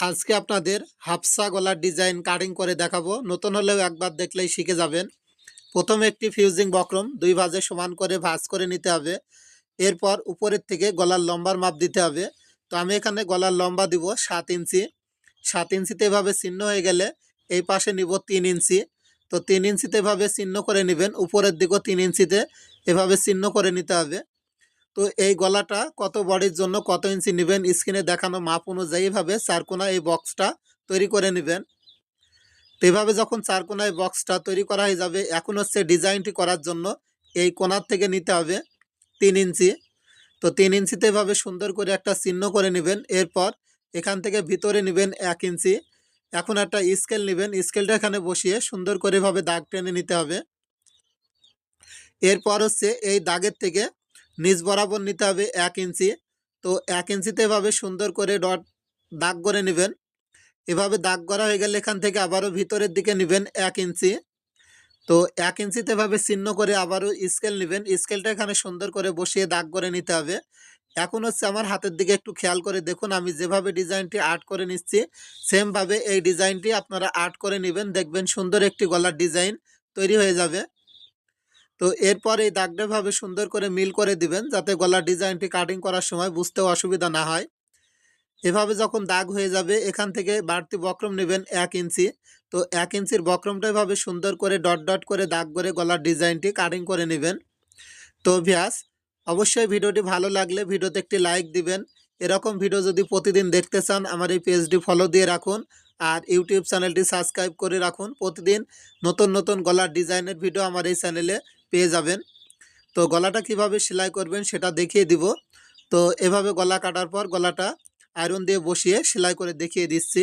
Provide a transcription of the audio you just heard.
আজকে আপনাদের হাফসা গলার ডিজাইন কাটিং করে দেখাবো। নতুন হলেও একবার দেখলেই শিখে যাবেন। প্রথমে একটি ফিউজিং বক্রম, দুই ভাজে সমান করে ভাজ করে নিতে হবে। এরপর উপরের থেকে গলার লম্বার মাপ দিতে হবে। তো আমি এখানে গলার লম্বা দিব সাত ইঞ্চি। সাত ইঞ্চিতে এভাবে চিহ্ন হয়ে গেলে এই পাশে নিব তিন ইঞ্চি। তো তিন ইঞ্চিতে এভাবে চিহ্ন করে নেবেন। উপরের দিকেও তিন ইঞ্চিতে এভাবে চিহ্ন করে নিতে হবে। তো এই গলাটা কত বডির জন্য কত ইঞ্চি নেবেন স্ক্রিনে দেখানো মাপ অনুযায়ীভাবে চারকোনা এই বক্সটা তৈরি করে নেবেন। তো এভাবে যখন চারকোনা এই বক্সটা তৈরি করা হয়ে যাবে, এখন হচ্ছে ডিজাইনটি করার জন্য এই কোনার থেকে নিতে হবে তিন ইঞ্চি। তো তিন ইঞ্চিতে এভাবে সুন্দর করে একটা চিহ্ন করে নেবেন, এরপর এখান থেকে ভিতরে নেবেন এক ইঞ্চি। এখন একটা স্কেল নেবেন স্কেলটা এখানে বসিয়ে সুন্দর করে এভাবে দাগ টেনে নিতে হবে। এরপর হচ্ছে এই দাগের থেকে নিচ বরাবর নিতে হবে এক ইঞ্চি। তো এক ইঞ্চিতে এভাবে সুন্দর করে ডট দাগ করে নেবেন। এভাবে দাগ করা হয়ে গেলে এখান থেকে আবারও ভিতরের দিকে নেবেন এক ইঞ্চি। তো এক ইঞ্চিতে এভাবে চিহ্ন করে আবারও স্কেল নেবেন। স্কেলটা এখানে সুন্দর করে বসিয়ে দাগ করে নিতে হবে। এখন হচ্ছে আমার হাতের দিকে একটু খেয়াল করে দেখুন, আমি যেভাবে ডিজাইনটি আর্ট করে নিচ্ছি, সেমভাবে এই ডিজাইনটি আপনারা আর্ট করে নেবেন। দেখবেন সুন্দর একটি গলার ডিজাইন তৈরি হয়ে যাবে। তো এরপর এই দাগটাভাবে সুন্দর করে মিল করে দিবেন যাতে গলার ডিজাইনটি কাটিং করার সময় বুঝতেও অসুবিধা না হয়। এভাবে যখন দাগ হয়ে যাবে, এখান থেকে বাড়তি বক্রম নেবেন এক ইঞ্চি। তো এক ইঞ্চির বক্রমটা এভাবে সুন্দর করে ডট ডট করে দাগ করে গলার ডিজাইনটি কাটিং করে নেবেন। তো ভিয়াস অবশ্যই ভিডিওটি ভালো লাগলে ভিডিওতে একটি লাইক দিবেন। এরকম ভিডিও যদি প্রতিদিন দেখতে চান, আমার এই পেজটি ফলো দিয়ে রাখুন আর ইউটিউব চ্যানেলটি সাবস্ক্রাইব করে রাখুন। প্রতিদিন নতুন নতুন গলার ডিজাইনের ভিডিও আমার এই চ্যানেলে পেয়ে যাবেন। তো গলাটা কীভাবে সেলাই করবেন সেটা দেখিয়ে দিব। তো এভাবে গলা কাটার পর গলাটা আয়রন দিয়ে বসিয়ে সেলাই করে দেখিয়ে দিচ্ছি।